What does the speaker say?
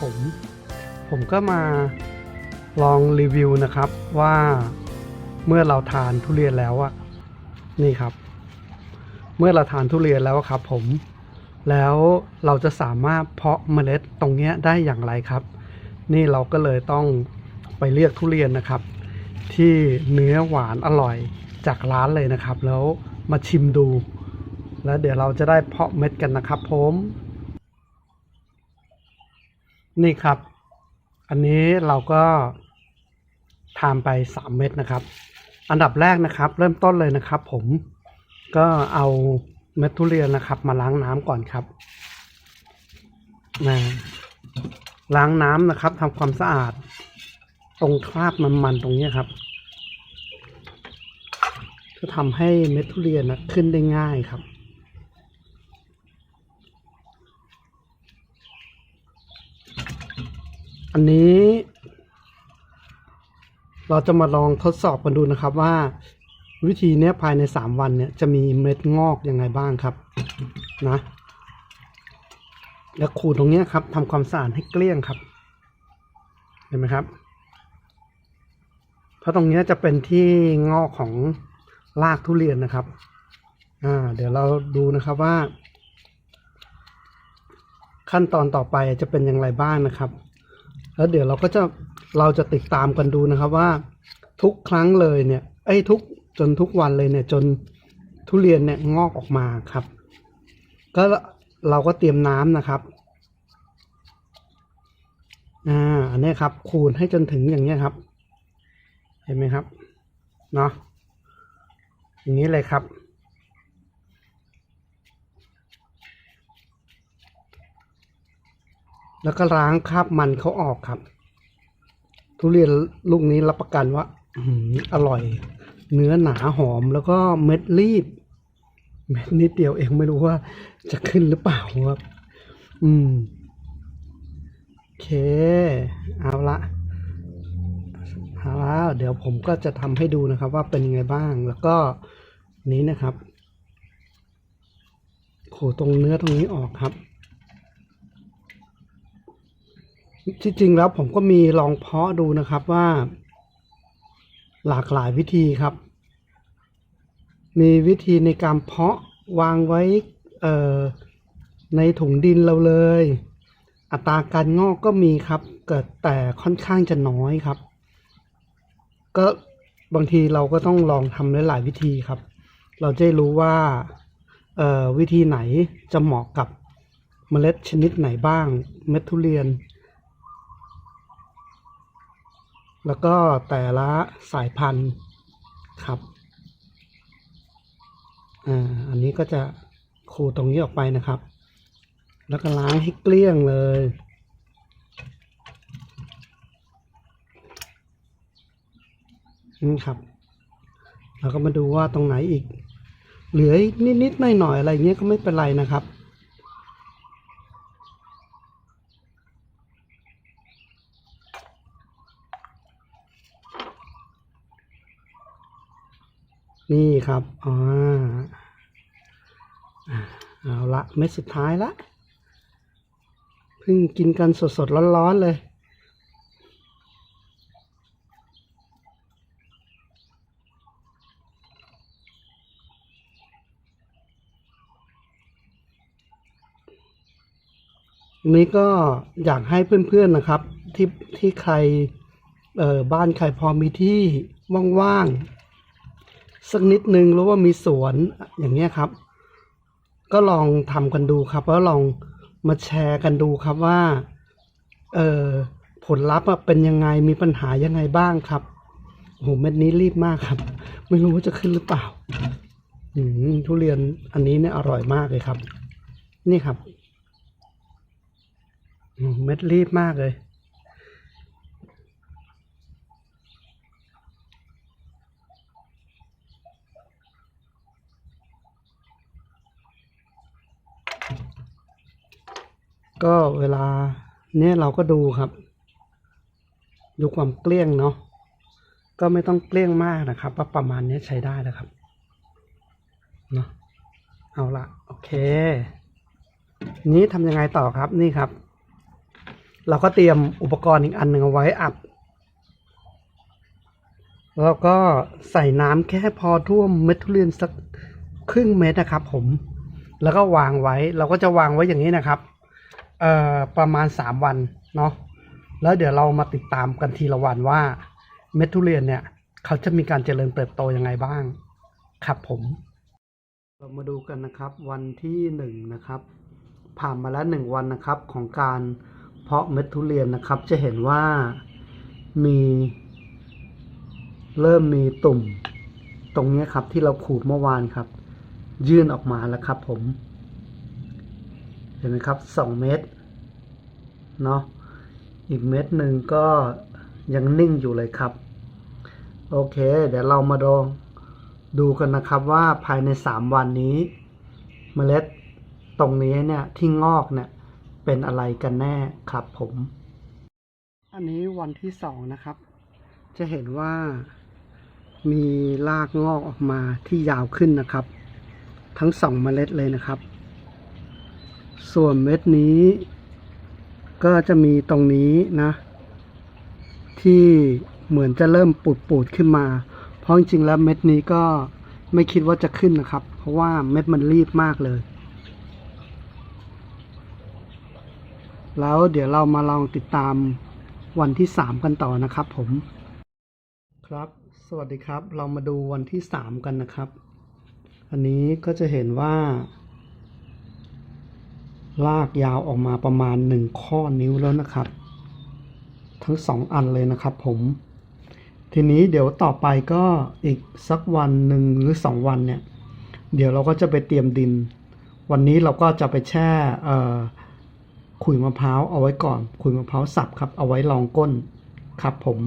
ผม ผมก็มาลองรีวิวนะครับว่าเมื่อเราทานทุเรียนแล้วอะนี่ครับ เมื่อเราทานทุเรียนแล้วครับ ผม แล้วเราจะสามารถเพาะเมล็ดตรงเนี้ยได้อย่างไรครับ นี่เราก็เลยต้องไปเรียกทุเรียนนะครับ ที่เนื้อหวานอร่อยจากร้านเลยนะครับ แล้วมาชิมดู แล้วเดี๋ยวเราจะได้เพาะเม็ดกันนะครับ ผม นี่ครับ อันนี้เราก็ทานไปสามเม็ดนะครับ อันดับแรกนะครับ เริ่มต้นเลยนะครับ ผมก็เอาเม็ดทุเรียนนะครับ มาล้างน้ำก่อนครับนะล้างน้ำนะครับทำความสะอาด ตรงคราบมันๆตรงนี้ครับจะทำให้เม็ดทุเรียนนะขึ้นได้ง่ายครับ อันนี้ เราจะมาลองทดสอบกันดูนะครับว่า วิธีนี้ภายในสามวันเนี่ยจะมีเม็ดงอกยังไงบ้างครับนะ แล้วขูดตรงนี้ครับทำความสะอาดให้เกลี้ยงครับ เห็นไหมครับ เพราะตรงนี้จะเป็นที่งอกของรากทุเรียนนะครับ อ่า เดี๋ยวเราดูนะครับว่า ขั้นตอนต่อไปจะเป็นอย่างไรบ้างนะครับ แล้วเดี๋ยวเราก็จะเราจะติดตามกันดูนะครับว่าทุกครั้งเลยเนี่ยไอ้ทุกจนทุกวันเลยเนี่ยจนทุเรียนเนี่ยงอกออกมาครับ ก็เราก็เตรียมน้ำนะครับอ่าอันนี้ครับขูดให้จนถึงอย่างนี้ยครับ เห็นไหมครับเนาะอย่างนี้เลยครับ แล้วก็ล้างคราบมันเขาออกครับ ทุเรียนลูกนี้รับประกันว่าอร่อย เนื้อหนาหอมแล้วก็เม็ดรีบ เม็ดนิดเดียวเองไม่รู้ว่าจะขึ้นหรือเปล่าครับ อืมโอเค เอาละเอาละเดี๋ยวผมก็จะทำให้ดูนะครับ ว่าเป็นยังไงบ้าง แล้วก็นี้นะครับ โขตรงเนื้อตรงนี้ออกครับ ที่จริงแล้วผมก็มีลองเพาะดูนะครับว่า หลากหลายวิธีครับ มีวิธีในการเพาะวางไว้ในถุงดินเราเลย อัตราการงอกก็มีครับ เกิดแต่ค่อนข้างจะน้อยครับ ก็บางทีเราก็ต้องลองทำหลายๆวิธีครับ เราจะรู้ว่าวิธีไหนจะเหมาะกับเมล็ดชนิดไหนบ้าง เม็ดทุเรียน แล้วก็แต่ละสายพันธุ์ครับ อ่า อันนี้ก็จะขูดตรงนี้ออกไปนะครับ แล้วก็ล้างให้เกลี้ยงเลย นี่ครับ แล้วก็มาดูว่าตรงไหนอีก เหลือนิดๆหน่อยๆอะไรเงี้ยก็ไม่เป็นไรนะครับ นี่ครับอ่าอ่าเอาละเม็ดสุดท้ายละเพิ่งกินกันสดๆร้อนๆเลยนี้ก็อยากให้เพื่อนๆนะครับ ที่ที่ใครเอ่อบ้านใครพอมีที่ว่างๆ สักนิดนึงหรือว่ามีสวนอย่างเงี้ยครับ ก็ลองทำกันดูครับ แล้วลองมาแชร์กันดูครับว่า เออผลลัพธ์เป็นยังไงมีปัญหายังไงบ้างครับโอ้โหเม็ดนี้รีบมากครับ ไม่รู้ว่าจะขึ้นหรือเปล่าอืมทุเรียนอันนี้เนี่ยอร่อยมากเลยครับ นี่ครับเม็ดรีบมากเลย ก็เวลาเนี่ยเราก็ดูครับ ดูความเกลี้ยงเนาะก็ไม่ต้องเกลี้ยงมากนะครับว่าประมาณนี้ใช้ได้แล้วครับเนาะเอาละโอเค นี้ทำยังไงต่อครับนี่ครับ เราก็เตรียมอุปกรณ์อีกอันหนึ่งเอาไว้อัดแล้วก็ใส่น้ำแค่พอท่วมเม็ดทุเรียนสักครึ่งเม็ดนะครับ ผม แล้วก็วางไว้ เราก็จะวางไว้อย่างนี้นะครับ เอ่อประมาณสามวันเนาะแล้วเดี๋ยวเรามาติดตามกันทีละวันว่าเม็ดทุเรียนเนี่ยเขาจะมีการเจริญเติบโตยังไงบ้าง ครับผม เรามาดูกันนะครับวันที่หนึ่งนะครับผ่านมาแล้วหนึ่งวันนะครับของการเพาะเม็ดทุเรียนนะครับ จะเห็นว่ามี เริ่มมีตุ่มตรงนี้ครับที่เราขูดเมื่อวานครับ ยื่นออกมาแล้วครับผม เห็นไหมครับสองเม็ดเนาะอีกเม็ดหนึ่งก็ยังนิ่งอยู่เลยครับ โอเค เดี๋ยวเรามาลองดูกันนะครับว่าภายในสามวันนี้เมล็ดตรงนี้เนี่ยที่งอกเนี่ยเป็นอะไรกันแน่ครับผม อันนี้วันที่สองนะครับ จะเห็นว่ามีรากงอกออกมาที่ยาวขึ้นนะครับ ทั้งสองเมล็ดเลยนะครับ ส่วนเม็ดนี้ ก็จะมีตรงนี้นะ ที่เหมือนจะเริ่มปูดปูดๆขึ้นมา เพราะจริงๆแล้วเม็ดนี้ก็ไม่คิดว่าจะขึ้นนะครับ เพราะว่าเม็ดมันรีบมากเลย แล้วเดี๋ยวเรามาลองติดตามวันที่สามกันต่อนะครับผม ครับ สวัสดีครับ เรามาดูวันที่สามกันนะครับ อันนี้ก็จะเห็นว่า ลากยาวออกมาประมาณหนึ่งข้อนิ้วแล้วนะครับ ทั้งสองอันเลยนะครับผม ทีนี้เดี๋ยวต่อไปก็อีกสักวันหนึ่งหรือสองวันเนี่ย เดี๋ยวเราก็จะไปเตรียมดิน วันนี้เราก็จะไปแช่ขุยมะพร้าวเอาไว้ก่อน ขุยมะพร้าวสับครับ เอาไว้รองก้นครับผม